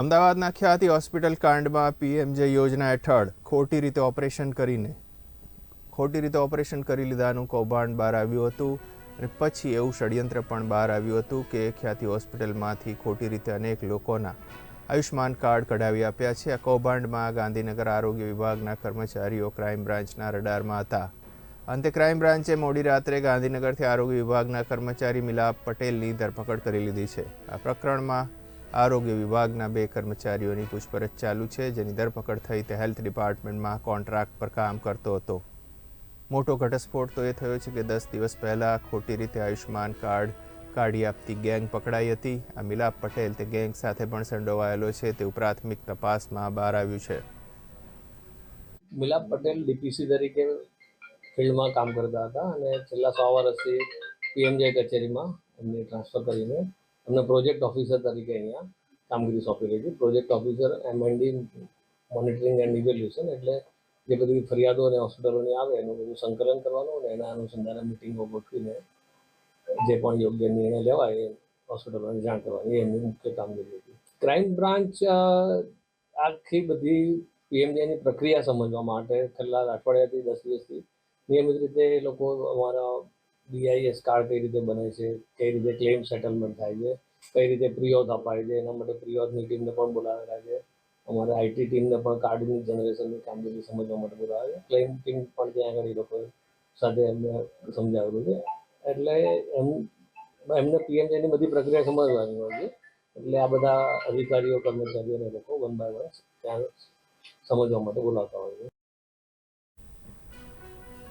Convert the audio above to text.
અમદાવાદના ખ્યાતિ hospital કાંડમાં PMJ યોજના હેઠળ ખોટી રીતે ઓપરેશન કરીને, ખોટી રીતે ઓપરેશન કરી લીધાનું કૌભાંડ બહાર આવ્યું હતું અને પછી એવું ષડયંત્ર પણ બહાર આવ્યું હતું કે ખ્યાતિ હોસ્પિટલમાંથી ખોટી રીતે અનેક લોકોના આયુષ્માન કાર્ડ કઢાવી આપ્યા છે. આ કૌભાંડમાં ગાંધીનગર આરોગ્ય વિભાગના કર્મચારીઓ ક્રાઇમ બ્રાન્ચના રડારમાં હતા. અંતે ક્રાઇમ બ્રાન્ચે મોડી રાત્રે ગાંધીનગરથી આરોગ્ય વિભાગના કર્મચારી મિલાપ પટેલની ધરપકડ કરી લીધી છે. આ પ્રકરણમાં આરોગ્ય વિભાગના બે કર્મચારીઓની પૂછપરછ ચાલુ છે, જેની ધરપકડ થઈ તે હેલ્થ ડિપાર્ટમેન્ટમાં કોન્ટ્રાક્ટ પર કામ કરતો હતો. મોટો ઘટસ્ફોટ તો એ થયો છે કે દસ દિવસ પહેલાં ખોટી રીતે આયુષ્માન કાર્ડ કાઢી આપતી ગેંગ પકડાઈ હતી. આ મિલાપ પટેલ તે ગેંગ સાથે પણ સંડોવાયેલો છે, તેવું પ્રાથમિક તપાસમાં બહાર આવ્યું છે. મિલાપ પટેલ ડીપીસી તરીકે ફિલ્ડમાં કામ કરતા હતા અને છેલ્લા સો વર્ષથી પીએમજે કચેરીમાં એમને ટ્રાન્સફર કરીને એમને પ્રોજેક્ટ ઓફિસર તરીકે અહીંયા કામગીરી સોંપી રહી હતી project officer M N D monitoring and evaluation એટલે જે બધી ફરિયાદો અને હોસ્પિટલોની આવે, એનું બધું સંકલન કરવાનું અને એના અનુસંધાને મિટિંગો ગોઠવીને જે પણ યોગ્ય નિર્ણય લેવાય એ હોસ્પિટલોને જાણ કરવાની એમની મુખ્ય કામગીરી હતી. ક્રાઇમ બ્રાન્ચ આખી બધી પીએમજીની પ્રક્રિયા સમજવા માટે છેલ્લા અઠવાડિયાથી દસ દિવસથી નિયમિત રીતે એ લોકો અમારા બીઆઈએસ કાર્ડ કઈ રીતે બને છે, કઈ રીતે ક્લેમ સેટલમેન્ટ થાય છે કઈ રીતે પ્રિયોધ અપાય છે, એના માટે પ્રિયોથની ટીમને પણ બોલાવેલા છે. અમારા આઈટી ટીમને પણ કાર્ડની જનરેશનની કામગીરી સમજવા માટે બોલાવે છે. ક્લેમ ટીમ પણ ત્યાં આગળ એ લોકો સાથે એમને સમજાવેલું છે. એટલે એમ, એમને પીએમજેની બધી પ્રક્રિયા સમજવાની હોય છે. એટલે આ બધા અધિકારીઓ કર્મચારીઓને લોકો વન બાય વન ત્યાં સમજવા માટે બોલાવતા